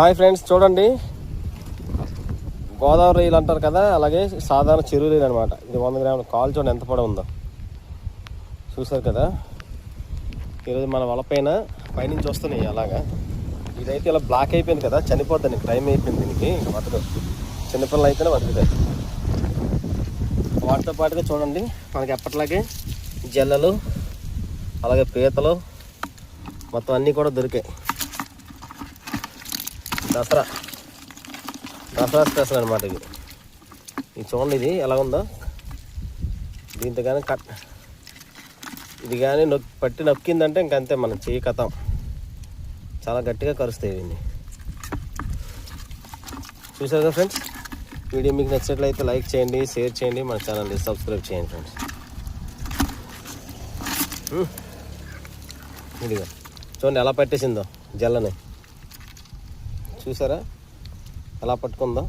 Hi friends చూడండి. Godavari reel అంటారు కదా అలాగే సాధారణ చెరువు రొయ్యలు అనమాట ఇది వంద గ్రాముల కాలు చూడండి ఎంత పొడవు ఉందో. చూసారు కదా? ఈరోజు మన వల పైన పైనుంచి వస్తున్నాయి అలాగా. ఇదైతే ఇలా బ్లాక్ అయిపోయింది కదా చనిపోద్దండి క్రైమ్ అయిపోయింది దీనికి. ఇంకా బతకదు. చిన్నపిల్లలు అయితేనే బతుకుతాయి వాటితో పాటుగా చూడండి మనకి ఎప్పటిలాగే జల్లలు అలాగే పీతలు మొత్తం అన్నీ కూడా దొరికాయి. దసరా. దసరా స్పెషల్ అనమాట ఇది. ఇది చూడండి ఇది ఎలా ఉందో. దీంతో కానీ కట్. ఇది కానీ నొక్కి పట్టి నొక్కిందంటే ఇంకంతే మనం చేయి కథం. చాలా గట్టిగా కరుస్తాయి ఇవన్నీ చూసారు కదా ఫ్రెండ్స్? వీడియో మీకు నచ్చినట్లయితే లైక్ చేయండి షేర్ చేయండి మన ఛానల్ని సబ్స్క్రైబ్ చేయండి ఫ్రెండ్స్. ఇదిగో. చూడండి ఎలా పట్టేసిందో జల్లని. చూసారా? ఎలా పట్టుకుందాం?